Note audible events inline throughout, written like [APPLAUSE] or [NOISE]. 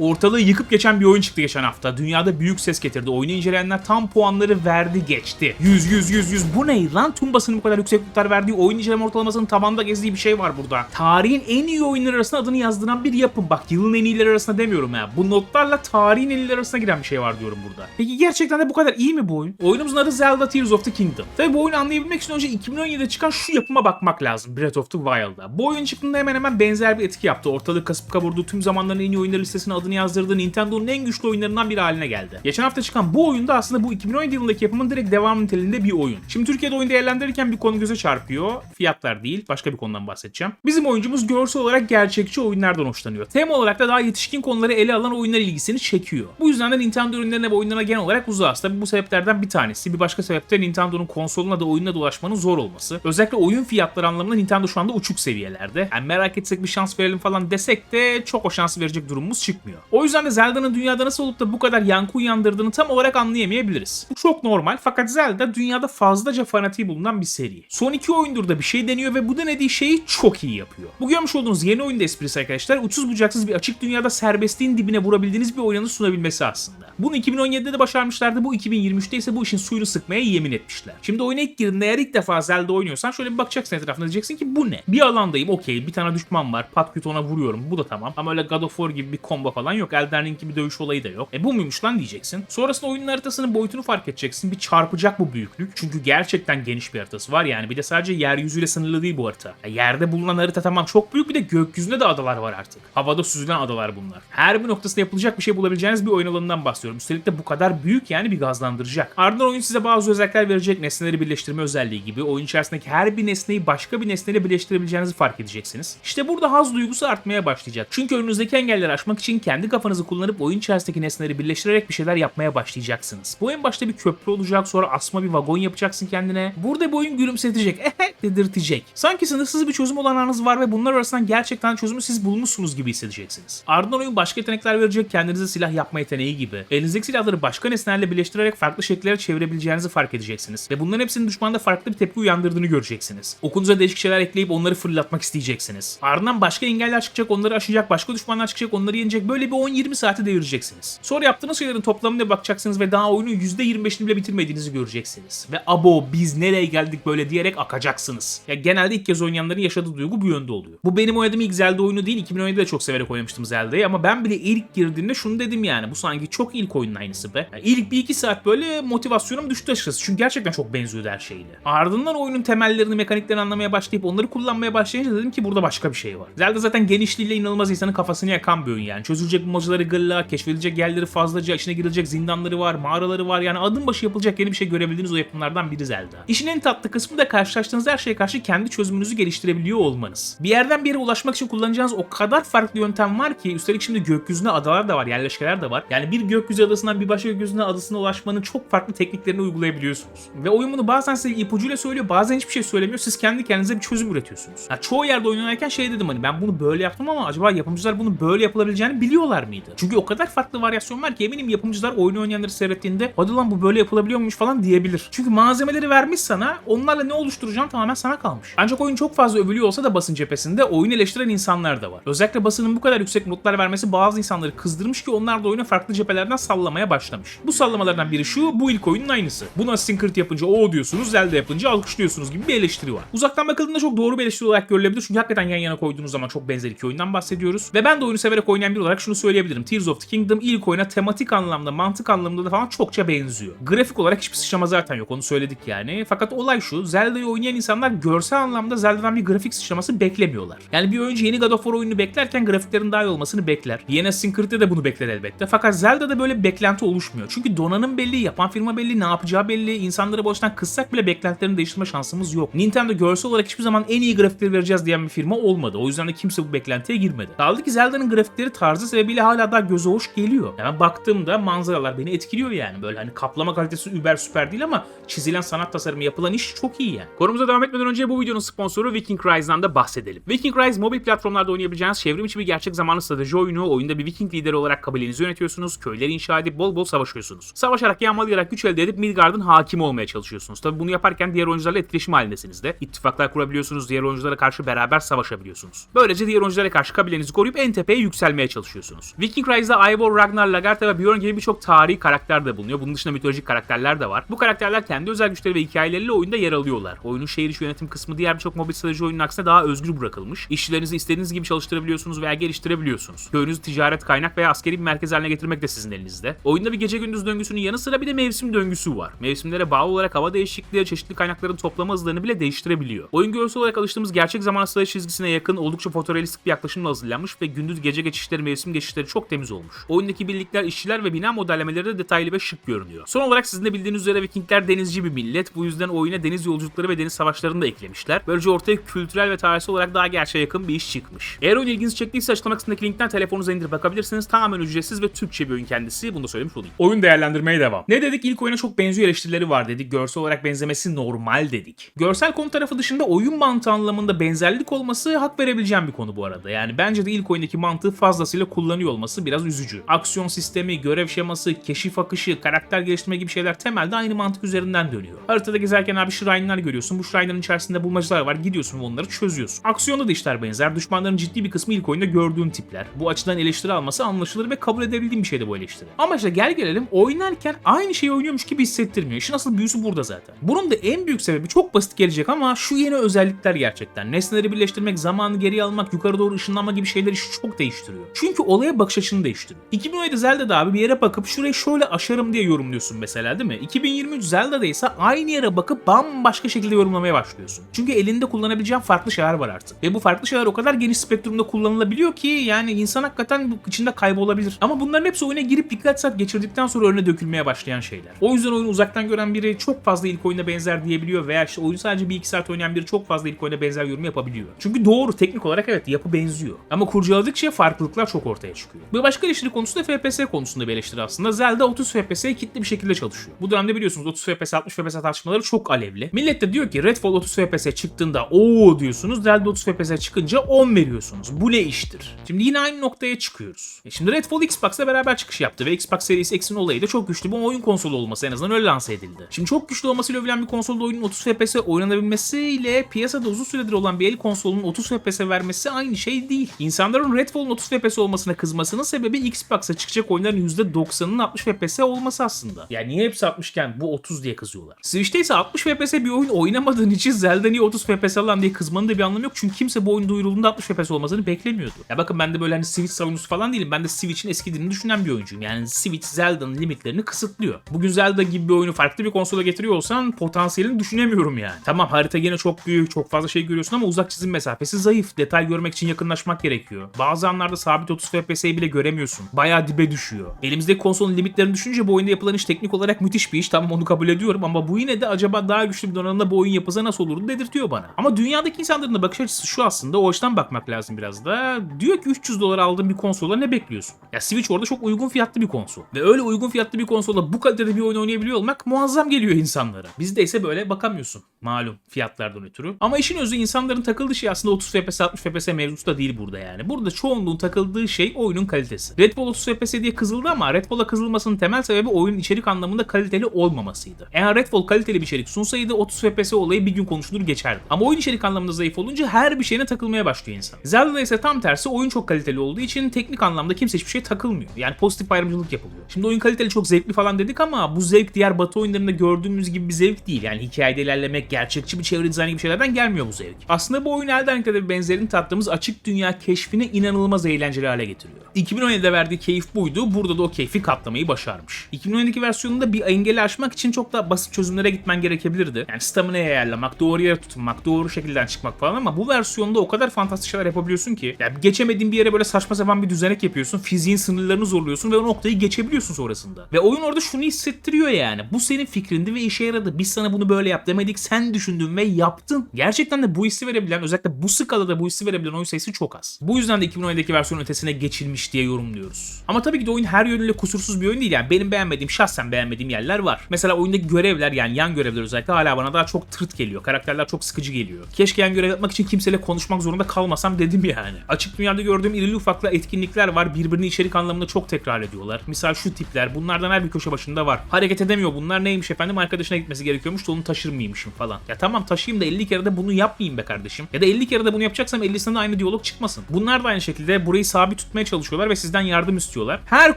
Ortalığı yıkıp geçen bir oyun çıktı geçen hafta. Dünyada büyük ses getirdi. Oyunu inceleyenler tam puanları verdi geçti. 100 100 100 100 bu ne lan? Tumbasının bu kadar yüksek notlar verdiği oyun inceleme ortalamasının tabanda gezdiği bir şey var burada. Tarihin en iyi oyunlar arasında adını yazdıran bir yapım. Bak yılın en iyileri arasında demiyorum ya. Bu notlarla tarihin en iyileri arasına giren bir şey var diyorum burada. Peki gerçekten de bu kadar iyi mi bu oyun? Oyunumuzun adı Zelda Tears of the Kingdom. Tabi bu oyunu anlayabilmek için önce 2017'de çıkan şu yapıma bakmak lazım. Breath of the Wild'a. Bu oyun çıktığında hemen hemen benzer bir etki yaptı. Ortalığı kasıp kavurdu. Tüm zamanların en iyi oyunları listesine adını yazdırdı. Nintendo'nun en güçlü oyunlarından biri haline geldi. Geçen hafta çıkan bu oyunda aslında bu 2017 yılındaki yapımın direkt devam niteliğinde bir oyun. Şimdi Türkiye'de oyun değerlendirirken bir konu göze çarpıyor. Fiyatlar değil, başka bir konudan bahsedeceğim. Bizim oyuncumuz görsel olarak gerçekçi oyunlardan hoşlanıyor. Tema olarak da daha yetişkin konuları ele alan oyunlar ilgisini çekiyor. Bu yüzden de Nintendo ürünlerine ve oyunlarına genel olarak uzağız. Tabi bu sebeplerden bir tanesi. Bir başka sebep de Nintendo'nun konsoluna da oyununa da ulaşmanın zor olması. Özellikle oyun fiyatları anlamında Nintendo şu anda uçuk seviyelerde. Yani merak etsek bir şans verelim falan desek de çok o şansı verecek durumumuz çıkmıyor. O yüzden de Zelda'nın dünyada nasıl olup da bu kadar yankı uyandırdığını tam olarak anlayamayabiliriz. Bu çok normal fakat Zelda dünyada fazlaca fanatiği bulunan bir seri. Son iki oyundur da bir şey deniyor ve bu denediği şeyi çok iyi yapıyor. Bu görmüş olduğunuz yeni oyunda esprisi arkadaşlar uçsuz bucaksız bir açık dünyada serbestliğin dibine vurabildiğiniz bir oynanış sunabilmesi aslında. Bunu 2017'de de başarmışlardı. Bu 2023'te ise bu işin suyunu sıkmaya yemin etmişler. Şimdi oyuna ilk girdiğinde eğer ilk defa Zelda oynuyorsan şöyle bir bakacaksın etrafına diyeceksin ki bu ne? Bir alandayım okey bir tane düşman var pat küt ona vuruyorum bu da tamam. Ama öyle God of War gibi bir combo falan yok. Elden Ring gibi dövüş olayı da yok. E bu muymuş lan diyeceksin. Sonrasında oyunun haritasının boyutunu fark edeceksin. Bir çarpacak bu büyüklük. Çünkü gerçekten geniş bir haritası var yani. Bir de sadece yeryüzüyle sınırlı değil bu harita. Ya yerde bulunan harita tamam çok büyük bir de gökyüzünde de adalar var artık. Havada süzülen adalar bunlar. Her bir noktasında yapılacak bir şey bulabileceğiniz bir oyun alanından bahsediyorum. Üstelik de bu kadar büyük yani bir gazlandıracak. Ardından oyun size bazı özellikler verecek. Nesneleri birleştirme özelliği gibi. Oyun içerisindeki her bir nesneyi başka bir nesneyle birleştirebileceğinizi fark edeceksiniz. İşte burada haz duygusu artmaya başlayacak. Çünkü önünüzdeki engelleri aşmak için kendi kafanızı kullanıp oyun içerisindeki nesneleri birleştirerek bir şeyler yapmaya başlayacaksınız. Bu en başta bir köprü olacak sonra asma bir vagon yapacaksın kendine. Burada bu oyun gülümsetecek, [LAUGHS] ehe dedirtecek. Sanki sınırsız bir çözüm olanağınız var ve bunlar arasından gerçekten çözümü siz bulmuşsunuz gibi hissedeceksiniz. Ardından oyun başka yetenekler verecek kendinize silah yapma yeteneği gibi. Elinizdeki silahları başka nesnelerle birleştirerek farklı şekillere çevirebileceğinizi fark edeceksiniz. Ve bunların hepsinin düşmanda farklı bir tepki uyandırdığını göreceksiniz. Okunuza değişik şeyler ekleyip onları fırlatmak isteyeceksiniz. Ardından başka engeller çıkacak onları aşacak, başka düşmanlar çıkacak onları yenecek. Böyle bir 10-20 saati devireceksiniz. Sonra yaptığınız şeylerin toplamına bakacaksınız ve daha oyunun %25'ini bile bitirmediğinizi göreceksiniz. Ve abo biz nereye geldik böyle diyerek akacaksınız. Ya genelde ilk kez oynayanların yaşadığı duygu bu yönde oluyor. Bu benim oynadığım ilk Zelda oyunu değil. 2017'de çok severek oynamıştım Zelda'yı ama ben bile ilk girdiğimde şunu dedim yani. Bu sanki çok ilk oyunun aynısı be. Yani ilk bir iki saat böyle motivasyonum düştü açıkçası. Çünkü gerçekten çok benziyordu her şeyle. Ardından oyunun temellerini, mekaniklerini anlamaya başlayıp onları kullanmaya başlayınca dedim ki burada başka bir şey var. Zelda zaten genişliğiyle inanılmaz insanın kafasını yakan bir oyun yani. Çözülecek bulmacaları gırla, keşfedilecek yerleri fazlaca, içine girilecek zindanları var, mağaraları var. Yani adım başı yapılacak yeni bir şey görebildiğiniz o yapımlardan biri Zelda. İşin en tatlı kısmı da karşılaştığınız her şeye karşı kendi çözümünüzü geliştirebiliyor olmanız. Bir yerden bir yere ulaşmak için kullanacağınız o kadar farklı yöntem var ki üstelik şimdi gökyüzünde adalar da var, yerleşkeler de var. Yani bir gökyüzü adasından bir başka gökyüzüne adasına ulaşmanın çok farklı tekniklerini uygulayabiliyorsunuz. Ve oyun bunu bazen size ipucuyla söylüyor, bazen hiçbir şey söylemiyor. Siz kendi kendinize bir çözüm üretiyorsunuz. Ya çoğu yerde oynanırken şey dedim hani ben bunu böyle yaptım ama acaba yapımcılar bunu böyle yapılabileceğini biliyorlar mıydı? Çünkü o kadar farklı varyasyon var ki eminim yapımcılar oyunu oynayanları seyrettiğinde hadi lan bu böyle yapılabiliyormuş falan diyebilir. Çünkü malzemeleri vermiş sana onlarla ne oluşturacağın tamamen sana kalmış. Ancak oyun çok fazla övülüyor olsa da basın cephesinde oyun eleştiren insanlar da var. Özellikle basının bu kadar yüksek notlar vermesi bazı insanları kızdırmış ki onlar da oyunu farklı cephelerden sallamaya başlamış. Bu sallamalardan biri şu, bu ilk oyunun aynısı. Bunu Assassin's Creed yapınca o diyorsunuz, Zelda yapınca alkışlıyorsunuz gibi bir eleştiri var. Uzaktan bakıldığında çok doğru bir eleştiri olarak görülebilir çünkü hakikaten yan yana koyduğunuz zaman çok benzer iki oyundan bahsediyoruz. Ve ben de oyunu severek oynayan biri olarak şunu söyleyebilirim. Tears of the Kingdom ilk oyuna tematik anlamda, mantık anlamında da falan çokça benziyor. Grafik olarak hiçbir sıçrama zaten yok onu söyledik yani. Fakat olay şu, Zelda'yı oynayan insanlar görsel anlamda Zelda'dan bir grafik sıçraması beklemiyorlar. Yani bir oyuncu yeni God of War oyunu beklerken grafiklerin daha iyi olmasını bekler. Yeni Assassin's Creed'de de bunu bekler elbette. Fakat Zelda'da böyle bir beklenti oluşmuyor. Çünkü donanım belli, yapan firma belli, ne yapacağı belli. İnsanları boştan kıssak bile beklentilerini değiştirme şansımız yok. Nintendo görsel olarak hiçbir zaman en iyi grafikleri vereceğiz diyen bir firma olmadı. O yüzden de kimse bu beklentiye girmedi. Kaldı ki Zelda'nın grafikleri tarzı sebebiyle hala daha göze hoş geliyor. Yani baktığımda manzaralar beni etkiliyor yani. Böyle hani kaplama kalitesi über süper değil ama çizilen sanat tasarımı yapılan iş çok iyi yani. Konumuza devam etmeden önce bu videonun sponsoru Viking Rise'dan da bahsedelim. Viking Rise mobil platformlarda oynayabileceğiniz çevrim içi bir gerçek zamanlı strateji oyunu. Oyunda bir Viking lideri olarak kabilenizi yönetiyorsunuz. Köyleri inşa edip bol bol savaşıyorsunuz. Savaşarak yağmalayarak güç elde edip Midgard'ın hakim olmaya çalışıyorsunuz. Tabi bunu yaparken diğer oyuncularla etkileşim halindesiniz de. İttifaklar kurabiliyorsunuz. Diğer oyunculara karşı beraber savaşabiliyorsunuz. Böylece diğer oyunculara karşı kabilenizi koruyup en tepeye yükselmeye çalışıyorsunuz. Çalışabiliyorsunuz. Viking Rise'da Eivor, Ragnar, Lagertha ve Bjorn gibi birçok tarihi karakter de bulunuyor. Bunun dışında mitolojik karakterler de var. Bu karakterler kendi özel güçleri ve hikayeleriyle oyunda yer alıyorlar. Oyunun şehir içi yönetim kısmı diğer birçok mobil strateji oyunun aksine daha özgür bırakılmış. İşçilerinizi istediğiniz gibi çalıştırabiliyorsunuz veya geliştirebiliyorsunuz. Köyünüzü ticaret, kaynak veya askeri bir merkez haline getirmek de sizin elinizde. Oyunda bir gece gündüz döngüsünün yanı sıra bir de mevsim döngüsü var. Mevsimlere bağlı olarak hava değişikliği çeşitli kaynakların toplama hızlarını bile değiştirebiliyor. Oyun görsel olarak alıştığımız gerçek zaman strateji çizgisine yakın oldukça fotorealistik bir yaklaşımla hazırlanmış ve gündüz gece geçişleri, mevsim geçişleri çok temiz olmuş. Oyundaki birlikler, işçiler ve bina modellemeleri de detaylı ve şık görünüyor. Son olarak sizin de bildiğiniz üzere Vikingler denizci bir millet. Bu yüzden oyuna deniz yolculukları ve deniz savaşlarını da eklemişler. Böylece ortaya kültürel ve tarihsel olarak daha gerçeğe yakın bir iş çıkmış. Eğer oyun ilginizi çektiyse açıklama kısmındaki linkten telefonunuza indirip bakabilirsiniz. Tamamen ücretsiz ve Türkçe bir oyun kendisi. Bunu da söylemiş olayım. Oyun değerlendirmeye devam. Ne dedik? İlk oyuna çok benziyor eleştirileri var dedik. Görsel olarak benzemesi normal dedik. Görsel konu tarafı dışında oyun mantığı anlamında benzerlik olması hak verebileceğim bir konu bu arada. Yani bence de ilk oyundaki mantığı fazlasıyla kullanıyor olması biraz üzücü. Aksiyon sistemi, görev şeması, keşif akışı, karakter geliştirme gibi şeyler temelde aynı mantık üzerinden dönüyor. Haritada gezerken abi şrine'lar görüyorsun. Bu şrine'ların içerisinde bulmacalar var. Gidiyorsun ve onları çözüyorsun. Aksiyonda da işler benzer. Düşmanların ciddi bir kısmı ilk oyunda gördüğün tipler. Bu açıdan eleştiri alması anlaşılır ve kabul edebildiğim bir şeydi bu eleştiri. Ama işte gel gelelim oynarken aynı şeyi oynuyormuş gibi hissettirmiyor. İşin asıl büyüsü burada zaten. Bunun da en büyük sebebi çok basit gelecek ama şu yeni özellikler gerçekten. Nesneleri birleştirmek, zamanı geriye almak, yukarı doğru ışınlanma gibi şeyler işi çok değiştiriyor. Çünkü olaya bakış açını değiştiriyor. 2017 Zelda'da abi bir yere bakıp şurayı şöyle aşarım diye yorumluyorsun mesela değil mi? 2023 Zelda'da ise aynı yere bakıp bambaşka şekilde yorumlamaya başlıyorsun. Çünkü elinde kullanabileceğin farklı şeyler var artık. Ve bu farklı şeyler o kadar geniş spektrumda kullanılabiliyor ki yani insan hakikaten içinde kaybolabilir. Ama bunların hepsi oyuna girip birkaç saat geçirdikten sonra önüne dökülmeye başlayan şeyler. O yüzden oyunu uzaktan gören biri çok fazla ilk oyuna benzer diyebiliyor veya işte oyun sadece bir iki saat oynayan biri çok fazla ilk oyuna benzer yorum yapabiliyor. Çünkü doğru teknik olarak evet yapı benziyor. Ama kurcaladıkça farklılıklar çok ortaya çıkıyor. Bir başka eleştiri konusu da FPS konusunda bir eleştiri aslında. Zelda 30 FPS'ye kitli bir şekilde çalışıyor. Bu dönemde biliyorsunuz 30 FPS 60 FPS tartışmaları çok alevli. Millet de diyor ki Redfall 30 FPS çıktığında ooo diyorsunuz. Zelda 30 FPS çıkınca 10 veriyorsunuz. Bu ne iştir? Şimdi yine aynı noktaya çıkıyoruz. E şimdi Redfall Xbox'la beraber çıkış yaptı ve Xbox Series X'in olayı da çok güçlü bir oyun konsolu olması en azından öyle lanse edildi. Şimdi çok güçlü olmasıyla övülen bir konsolda oyunun 30 FPS oynanabilmesiyle piyasada uzun süredir olan bir el konsolunun 30 FPS vermesi aynı şey değil. İnsanların Redfall'un 30 FPS olmasına kızmasının sebebi Xbox'a çıkacak oyunların %90'ının 60 FPS olması aslında. Yani niye hepsi 60 iken bu 30 diye kızıyorlar. Switch'te ise 60 FPS bir oyun oynamadığın için Zelda niye 30 FPS alan diye kızmanın da bir anlamı yok. Çünkü kimse bu oyun duyurulduğunda 60 FPS olmasını beklemiyordu. Ya bakın ben de böyle hani Switch savunucusu falan değilim. Ben de Switch'in eskidiğini düşünen bir oyuncuyum. Yani Switch Zelda'nın limitlerini kısıtlıyor. Bugün Zelda gibi bir oyunu farklı bir konsola getiriyor olsan potansiyelini düşünemiyorum yani. Tamam harita gene çok büyük, çok fazla şey görüyorsun ama uzak çizim mesafesi zayıf. Detay görmek için yakınlaşmak gerekiyor. Bazı anlarda sabit 30 FPS'yi bile göremiyorsun. Bayağı dibe düşüyor. Elimizdeki konsolun limitlerini düşününce bu oyunda yapılan iş teknik olarak müthiş bir iş. Tamam onu kabul ediyorum ama bu yine de acaba daha güçlü bir donanımda bu oyun yapılsa nasıl olurdu dedirtiyor bana. Ama dünyadaki insanların da bakış açısı şu aslında. O açıdan bakmak lazım biraz da. Diyor ki 300 dolar aldığın bir konsola ne bekliyorsun? Ya Switch orada çok uygun fiyatlı bir konsol. Ve öyle uygun fiyatlı bir konsola bu kalitede bir oyun oynayabiliyor olmak muazzam geliyor insanlara. Bizde ise böyle bakamıyorsun. Malum fiyatlardan ötürü. Ama işin özü insanların takıldığı şey aslında 30 FPS 60 FPS mevzusu da değil burada yani. Burada çoğunluğun takıldığı şey oyunun kalitesi. Red Bull 30 FPS diye kızıldı ama Red Bull'a kızılmasının temel sebebi oyunun içerik anlamında kaliteli olmamasıydı. Eğer Red Bull kaliteli bir içerik sunsaydı 30 FPS olayı bir gün konuşulur geçerdi. Ama oyun içerik anlamında zayıf olunca her bir şeyine takılmaya başlıyor insan. Zelda'da ise tam tersi oyun çok kaliteli olduğu için teknik anlamda kimse hiçbir şey takılmıyor. Yani pozitif ayrımcılık yapılıyor. Şimdi oyun kaliteli çok zevkli falan dedik ama bu zevk diğer batı oyunlarında gördüğümüz gibi bir zevk değil. Yani hikayede ilerlemek, gerçekçi bir çevre dizaynı gibi şeylerden gelmiyor bu zevk. Aslında bu oyun Elden Ring'de de benzerini tattığımız açık dünya keşfini inanılmaz eğlenceli hale getiriyor. 2017'de verdiği keyif buydu. Burada da o keyfi katlamayı başarmış. 2017'deki versiyonunda bir engeli aşmak için çok daha basit çözümlere gitmen gerekebilirdi. Yani stamina'yı ayarlamak, doğru yere tutunmak, doğru şekilden çıkmak falan ama bu versiyonda o kadar fantastik şeyler yapabiliyorsun ki. Yani geçemediğin bir yere böyle saçma sapan bir düzenek yapıyorsun. Fiziğin sınırlarını zorluyorsun ve o noktayı geçebiliyorsun sonrasında. Ve oyun orada şunu hissettiriyor yani. Bu senin fikrindi ve işe yaradı. Biz sana bunu böyle yap demedik. Sen düşündün ve yaptın. Gerçekten de bu hissi verebilen özellikle bu skalada bu hissi verebilen oyun sayısı çok az. Bu yüzden de 2017'deki versiyonun ötesine geçilmiş diye yorumluyoruz. Ama tabii ki de oyun her yönüyle kusursuz bir oyun değil yani. Benim beğenmediğim, şahsen beğenmediğim yerler var. Mesela oyundaki görevler yani yan görevler özellikle hala bana daha çok tırt geliyor. Karakterler çok sıkıcı geliyor. Keşke yan görev yapmak için kimseyle konuşmak zorunda kalmasam dedim yani. Açık dünyada gördüğüm irili ufaklı etkinlikler var. Birbirini içerik anlamında çok tekrar ediyorlar. Misal şu tipler. Bunlardan her bir köşe başında var. Hareket edemiyor bunlar. Neymiş efendim? Arkadaşına gitmesi gerekiyormuş da onu taşır mıymışım falan. Ya tamam taşıyayım da 50 kere de bunu yapmayayım be kardeşim. Ya da 50 kere de bunu yapacaksam 50'sinde de aynı diyalog çıkmasın. Bunlar da aynı şekilde burayı sabit tutmaya tutmaya çalışıyorlar ve sizden yardım istiyorlar. Her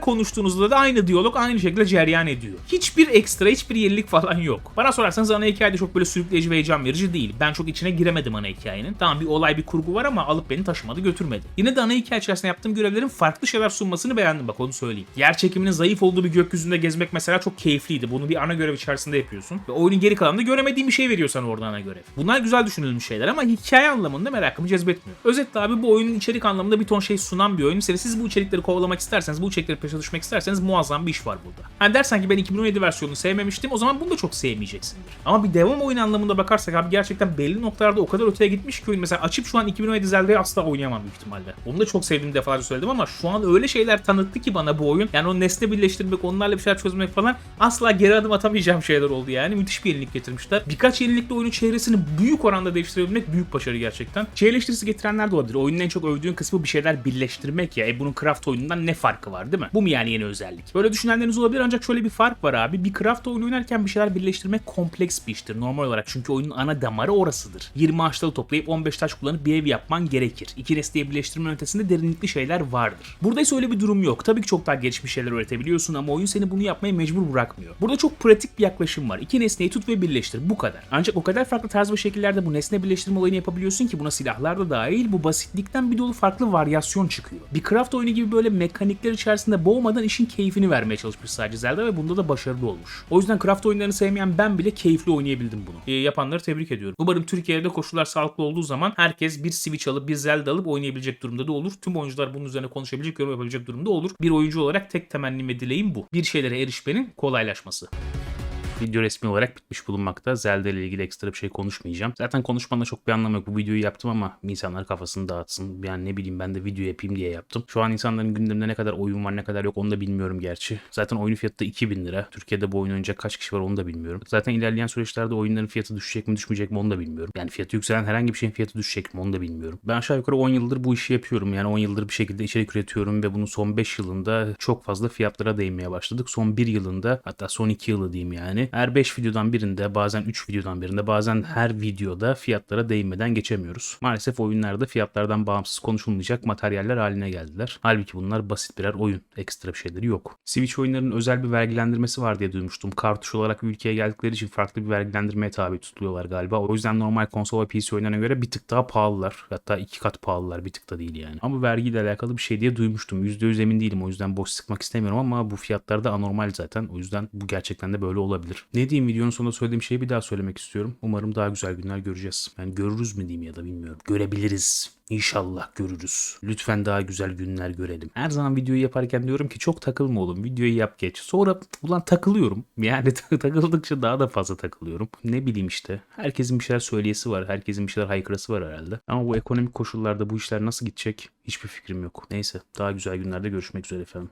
konuştuğunuzda da aynı diyalog aynı şekilde cereyan ediyor. Hiçbir ekstra, hiçbir yenilik falan yok. Bana sorarsanız ana hikaye de çok böyle sürükleyici ve heyecan verici değil. Ben çok içine giremedim ana hikayenin. Tamam bir olay bir kurgu var ama alıp beni taşımadı götürmedi. Yine de ana hikaye içerisinde yaptığım görevlerin farklı şeyler sunmasını beğendim bak onu söyleyeyim. Yer çekiminin zayıf olduğu bir gökyüzünde gezmek mesela çok keyifliydi. Bunu bir ana görev içerisinde yapıyorsun. Ve oyunun geri kalanında göremediğin bir şey veriyor sana orada ana görev. Bunlar güzel düşünülmüş şeyler ama hikaye anlamında merakımı cezbetmiyor. Özetle abi bu oyunun içerik anlamında bir ton şey sunan bir oyun. Mesela siz bu içerikleri kovalamak isterseniz, bu içerikleri peşe düşmek isterseniz muazzam bir iş var burada. Hani dersen ki ben 2017 versiyonunu sevmemiştim o zaman bunu da çok sevmeyeceksindir. Ama bir devam oyun anlamında bakarsak abi gerçekten belli noktalarda o kadar öteye gitmiş ki oyun. Mesela açıp şu an 2017 Zelda'yı asla oynayamam büyük ihtimalle. Onu da çok sevdiğimi defalarca söyledim ama şu an öyle şeyler tanıttı ki bana bu oyun. Yani o nesne birleştirmek, onlarla bir şeyler çözmek falan asla geri adım atamayacağım şeyler oldu yani. Müthiş bir yenilik getirmişler. Birkaç yenilikle oyunun çehresini büyük oranda değiştirebilmek büyük başarı gerçekten. Şey eleştirisi getirenler de olabilir. Oyunun en çok övdüğün kısmı bir şeyler birleştirmek ya. E bunun craft oyunundan ne farkı var değil mi? Bu mu yani yeni özellik? Böyle düşünenleriniz olabilir ancak şöyle bir fark var abi. Bir craft oyunu oynarken bir şeyler birleştirmek kompleks bir iştir normal olarak. Çünkü oyunun ana damarı orasıdır. 20 ağaçları toplayıp 15 taş kullanıp bir ev yapman gerekir. İki nesneyi birleştirme ötesinde derinlikli şeyler vardır. Burada ise öyle bir durum yok. Tabii ki çok daha gelişmiş şeyler üretebiliyorsun ama oyun seni bunu yapmaya mecbur bırakmıyor. Burada çok pratik bir yaklaşım var. İki nesneyi tut ve birleştir. Bu kadar. Ancak o kadar farklı tarz ve şekillerde bu nesne birleştirme olayını yapabiliyorsun ki buna silahlar da dahil bu basitlikten bir dolu farklı varyasyon çıkıyor. Bir craft oyunu gibi böyle mekanikler içerisinde boğmadan işin keyfini vermeye çalışmış sadece Zelda ve bunda da başarılı olmuş. O yüzden craft oyunlarını sevmeyen ben bile keyifli oynayabildim bunu. Ee, yapanları tebrik ediyorum. Umarım Türkiye'de koşullar sağlıklı olduğu zaman herkes bir Switch alıp bir Zelda alıp oynayabilecek durumda da olur. Tüm oyuncular bunun üzerine konuşabilecek, yorum yapabilecek durumda olur. Bir oyuncu olarak tek temennim ve dileğim bu. Bir şeylere erişmenin kolaylaşması. Video resmi olarak bitmiş bulunmakta. Zelda ile ilgili ekstra bir şey konuşmayacağım. Zaten konuşmanın çok bir anlamı yok. Bu videoyu yaptım ama insanlar kafasını dağıtsın. Yani ne bileyim ben de video yapayım diye yaptım. Şu an insanların gündeminde ne kadar oyun var ne kadar yok onu da bilmiyorum gerçi. Zaten oyun fiyatı da 2000 lira. Türkiye'de bu oyun oynayacak kaç kişi var onu da bilmiyorum. Zaten ilerleyen süreçlerde oyunların fiyatı düşecek mi düşmeyecek mi onu da bilmiyorum. Yani fiyatı yükselen herhangi bir şeyin fiyatı düşecek mi onu da bilmiyorum. Ben aşağı yukarı 10 yıldır bu işi yapıyorum. Yani 10 yıldır bir şekilde içerik üretiyorum ve bunun son 5 yılında çok fazla fiyatlara değinmeye başladık. Son 1 yılında hatta son 2 yılı diyeyim yani. Her 5 videodan birinde bazen 3 videodan birinde bazen her videoda fiyatlara değinmeden geçemiyoruz. Maalesef oyunlarda fiyatlardan bağımsız konuşulmayacak materyaller haline geldiler. Halbuki bunlar basit birer oyun. Ekstra bir şeyleri yok. Switch oyunlarının özel bir vergilendirmesi var diye duymuştum. Kartuş olarak ülkeye geldikleri için farklı bir vergilendirmeye tabi tutuluyorlar galiba. O yüzden normal konsol ve PC oyunlarına göre bir tık daha pahalılar. Hatta iki kat pahalılar bir tık da değil yani. Ama vergiyle alakalı bir şey diye duymuştum. %100 emin değilim o yüzden boş sıkmak istemiyorum ama bu fiyatlar da anormal zaten. O yüzden bu gerçekten de böyle Ne diyeyim videonun sonunda söylediğim şeyi bir daha söylemek istiyorum. Umarım daha güzel günler göreceğiz. Yani görürüz mü diyeyim ya da bilmiyorum. Görebiliriz. İnşallah görürüz. Lütfen daha güzel günler görelim. Her zaman videoyu yaparken diyorum ki çok takılma oğlum. Videoyu yap geç. Sonra ulan takılıyorum. [LAUGHS] Yani takıldıkça daha da fazla takılıyorum. Ne bileyim işte. Herkesin bir şeyler söyleyesi var. Herkesin bir şeyler haykırası var herhalde. Ama bu ekonomik koşullarda bu işler nasıl gidecek hiçbir fikrim yok. Neyse daha güzel günlerde görüşmek üzere efendim.